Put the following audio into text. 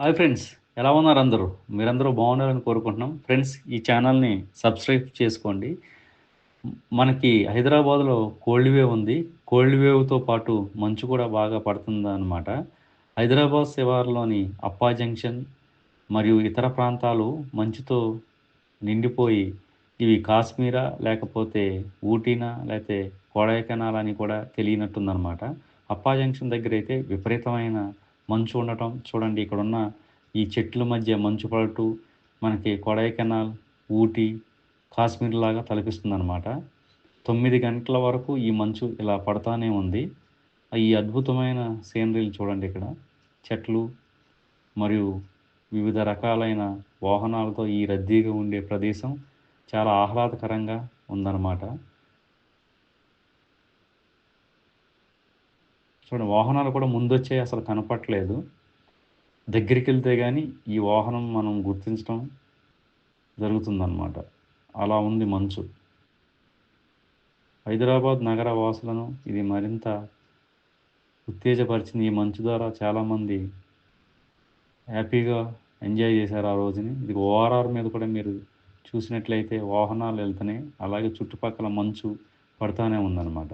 Hi friends ఎలా ఉన్నారు అందరూ? మీరందరూ బాగున్నారని కోరుకుంటున్నాం. ఫ్రెండ్స్ ఈ ఛానల్ని సబ్స్క్రైబ్ చేసుకోండి. మనకి హైదరాబాద్లో కోల్డ్ వేవ్ ఉంది. కోల్డ్ వేవ్తో పాటు మంచు కూడా బాగా పడుతుంది అనమాట హైదరాబాద్ శివార్లోని అప్పా జంక్షన్ మరియు ఇతర ప్రాంతాలు మంచుతో నిండిపోయి ఇవి కాశ్మీరా లేకపోతే ఊటీనా లేకపోతే కొడైకెనాల్ అని కూడా తెలియనట్టుందనమాట అప్పా జంక్షన్ దగ్గర అయితే విపరీతమైన మంచు ఉండటం చూడండి. ఇక్కడ ఉన్న ఈ చెట్ల మధ్య మంచు పడుతూ మనకి కొడైకెనాల్ ఊటీ కాశ్మీర్ లాగా తలపిస్తుంది అనమాట తొమ్మిది గంటల వరకు ఈ మంచు ఇలా పడతానే ఉంది. ఈ అద్భుతమైన సీనరీలు చూడండి ఇక్కడ. చెట్లు మరియు వివిధ రకాలైన వాహనాలతో ఈ రద్దీగా ఉండే ప్రదేశం చాలా ఆహ్లాదకరంగా ఉందన్నమాట. చూడండి వాహనాలు కూడా ముందొచ్చే అసలు కనపట్లేదు దగ్గరికి వెళ్తే కానీ ఈ వాహనం మనం గుర్తించడం జరుగుతుందన్నమాట. అలా ఉంది మంచు. హైదరాబాద్ నగర వాసులను ఇది మరింత ఉత్తేజపరిచింది. ఈ మంచు ద్వారా చాలామంది హ్యాపీగా ఎంజాయ్ చేశారు ఆ రోజుని. ఇది ఓఆర్ఆర్ మీద కూడా మీరు చూసినట్లయితే వాహనాలు వెళ్తున్నాయి అలాగే చుట్టుపక్కల మంచు పడతానే ఉందన్నమాట.